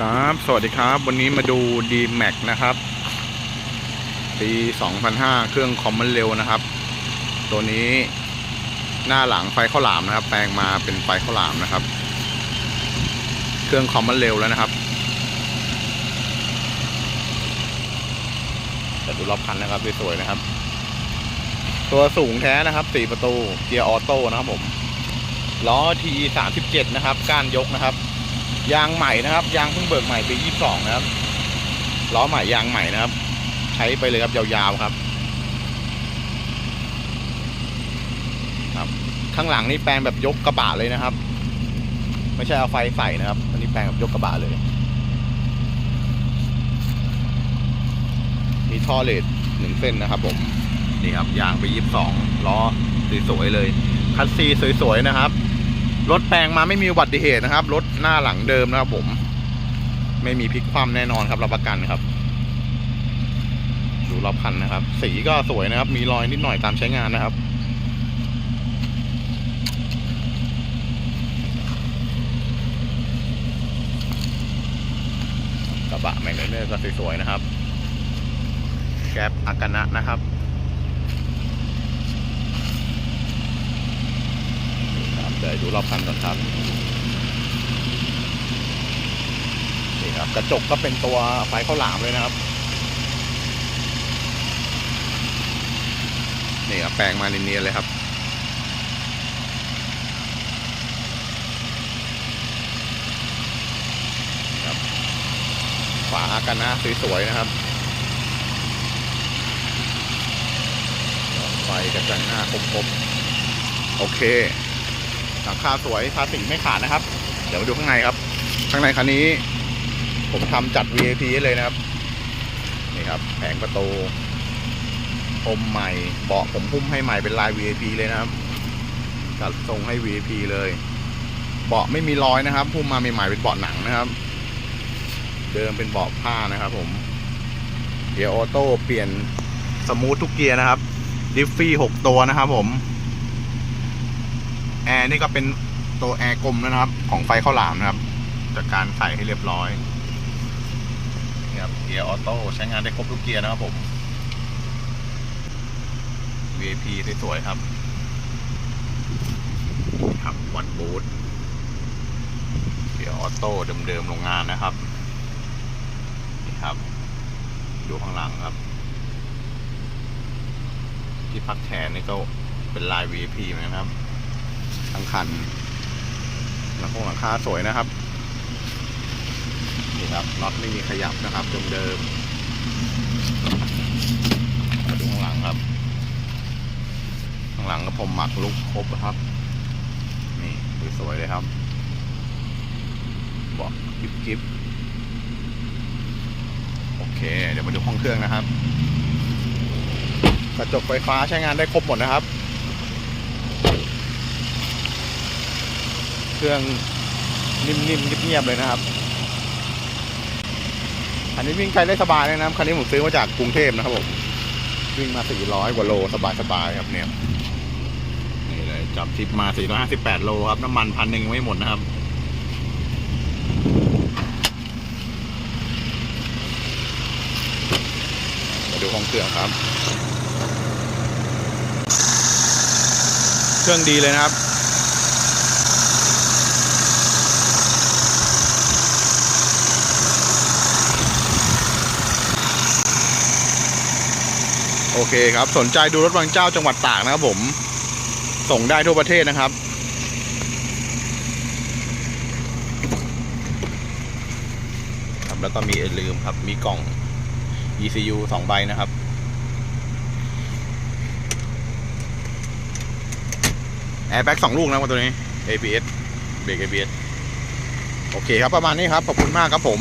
ครับ สวัสดีครับ วันนี้มาดู d m a x นะครับ ปี 2005 เครื่องคอมมอนเร็วนะครับ ตัวนี้หน้าหลังไฟข้าวหลามนะครับ แปลงมาเป็นไฟข้าวหลามนะครับ เครื่องคอมมอนเร็วแล้วนะครับแต่ดูรอบคันนะครับสวยๆนะครับ ตัวสูงแท้นะครับสี่ประตู เกียร์ออโต้นะครับผม ล้อ T 37 นะครับ ก้านยกนะครับ ยางใหม่นะครับ ยางเพิ่งเบิกใหม่ปี22นะครับล้อใหม่ยางใหม่นะครับ ใช้ไปเลยครับยาวๆครับ ครับ ข้างหลังนี่แปลงแบบยกกระบะเลยนะครับ ไม่ใช่เอาไฟใส่นะครับ อันนี้แปลงแบบยกกระบะเลย มีท่อเลดหนึ่งเส้นนะครับ ผมนี่ครับยางไป22ล้อสวยๆเลยคัสซีสวยๆนะครับ รถแปลงมาไม่มีอุบัติเหตุนะครับ รถหน้าหลังเดิมนะครับผม ไม่มีพลิกคว่ำแน่นอนครับรับประกันครับดูรอบคันนะครับ สีก็สวยนะครับ มีรอยนิดหน่อยตามใช้งานนะครับกระบะแมกเนอร์ก็สวยๆนะครับ แก๊ปอากานะนะครับ ครับ เดี๋ยวดูรอบคันก่อนครับนี่ครับ กระจกก็เป็นตัวไฟข้าวหลามเลยนะครับนี่ครับแปลงมาเนียนๆเลยครับครับฝากานนะสวยๆนะครับ ไฟกระจังหน้าคมๆโอเค ลังคาสวยทาสีไม่ขาดนะครับ เดี๋ยวมาดูข้างในครับ ข้างในคันนี้ ผมทำจัด VIP เลยนะครับ นี่ครับแผงประตูพรมใหม่เบาะผมหุ้มให้ใหม่เป็นลาย VIP เลยนะครับ จัดทรงให้ VIP เลย เบาะไม่มีรอยนะครับหุ้มมาใหม่ๆเป็นเบาะหนังนะครับ เดิมเป็นเบาะผ้านะครับผมเกียร์ออโต้เปลี่ยนสมูททุกเกียร์นะครับดิฟฟี่หกตัวนะครับผม แอร์นี่ก็เป็นตัวแอร์กลมนะครับ ของไฟข้าวหลามนะครับจากการใส่ให้เรียบร้อยนี่ครับเกียร์ออโต้ใช้งานได้ครบทุกเกียร์นะครับผม VIP สวยๆครับนะครับวัดบูทเกียร์ออโต้เดิมๆโรงงานนะครับ นี่ครับ ดูข้างหลังครับ ที่พักแขนนี่ก็เป็นลาย VIP เหมือนกันครับ ทั้งคันหลังคงหลังคาสวยนะครับ นี่ครับน็อตไม่มีขยับนะครับเดิมๆมาดูข้างหลังครับ ข้างหลังก็ผมหมักลุกครบนะครับ นี่สวยๆเลยครับเบอกกิบกิบโอเค เดี๋ยวมาดูห้องเครื่องนะครับ กระจกไฟฟ้าใช้งานได้ครบหมดนะครับ เครื่องนิ่มๆเงียบๆเลยนะครับ อันนี้วิ่งไกลได้สบายเลยนะครับคันนี้ผมซื้อมาจากกรุงเทพนะครับผมวิ่งมา 400 กว่าโลสบายๆครับเนี่ยนี่เลยจับทิปมา 458 โลครับ น้ำมันพันหนึ่งยังไม่หมดนะครับมาดูห้องเครื่องครับ เครื่องดีเลยนะครับ อเคครับ สนใจดูรถบางเจ้าจังหวัดตากนะครับผม ส่งได้ทั่วประเทศนะครับ ครับแล้วก็มีอาลืมครับ มีกล่อง ECU สองใบนะครับแอร์แบ็กสองลูกนะครับตัวนี้ ABS เบรก ABS โอเคครับประมาณนี้ครับ ขอบคุณมากครับผม